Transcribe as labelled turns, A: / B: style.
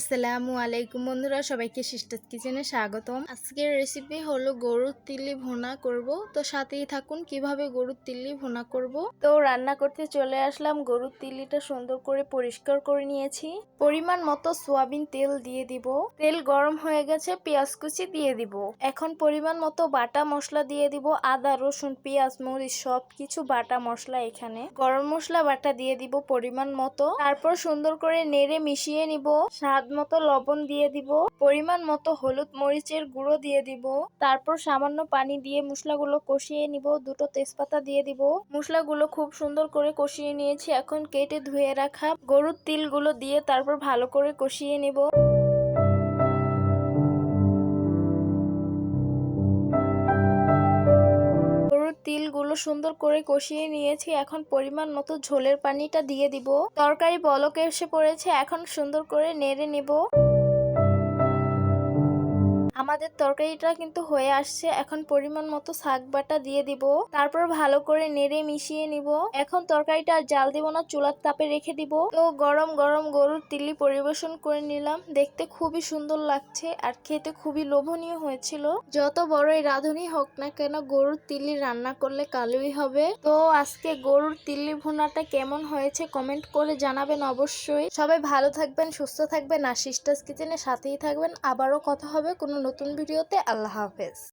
A: আসসালামু আলাইকুম বন্ধুরা, সবাইকে সিস্টার কিচেনে স্বাগতম। আজকের রেসিপি হলো গরুর তিল্লি ভুনা করব। তো সাথেই থাকুন, কীভাবে গরুর তিল্লি ভোনা করব? তো রান্না করতে চলে আসলাম, গরুর তিল্লিটা সুন্দর করে পরিষ্কার করে নিয়েছি। পরিমাণ মতো সোয়াবিন তেল দিয়ে দিব। তেল গরম হয়ে গেছে, পেঁয়াজ কুচি দিয়ে দিব। এখন পরিমাণ মতো বাটা মশলা দিয়ে দিব, আদা, রসুন, পেঁয়াজ, মরিচ সব কিছু বাটা মশলা এখানে। গরম মশলা বাটা দিয়ে দিব পরিমাণ মতো। তারপর সুন্দর করে নেড়ে মিশিয়ে নিব। স্বাদ মতো লবণ দিয়ে দিব, পরিমাণ মতো হলুদ মরিচের গুঁড়ো দিয়ে দিব, তারপর সামান্য পানি দিয়ে মশলাগুলো কষিয়ে নিব, দুটো তেজপাতা দিয়ে দিব। মশলাগুলো খুব সুন্দর করে কষিয়ে নিয়েছি, এখন কেটে ধুয়ে রাখা গরুর তিলগুলো দিয়ে তারপর ভালো করে কষিয়ে নিব। তিলগুলো সুন্দর করে কষিয়ে নিয়েছি। এখন পরিমাণ মতো ঝোলের পানিটা দিয়ে দিব। তরকারি বলকে এসে পড়েছে, এখন সুন্দর করে নেড়ে নেব। আমাদের তরকারিটা কিন্তু হয়ে আসছে। এখন পরিমাণ মতো শাক বাটা দিয়ে দিব। তারপর ভালো করে নেড়ে মিশিয়ে নিব। এখন তরকারিটা আর জাল দিব না, চুলার তাপে রেখে দিব। তো গরম গরম গরুর তিল্লি পরিবেশন করে নিলাম। দেখতে খুবই সুন্দর লাগছে আর খেতে খুবই লোভনীয় হয়েছিল। যত বড়ই রাঁধুনি হোক না কেন, গরুর তিল্লি রান্না করলে কালোই হবে। তো আজকে গরুর তিল্লি ভুনাটা কেমন হয়েছে কমেন্ট করে জানাবেন অবশ্যই। সবাই ভালো থাকবেন, সুস্থ থাকবেন। আর সিস্টার্স কিচেনের সাথেই থাকবেন। আবারও কথা হবে কোনো নতুন ভিডিওতে আল্লাহ হাফেজ।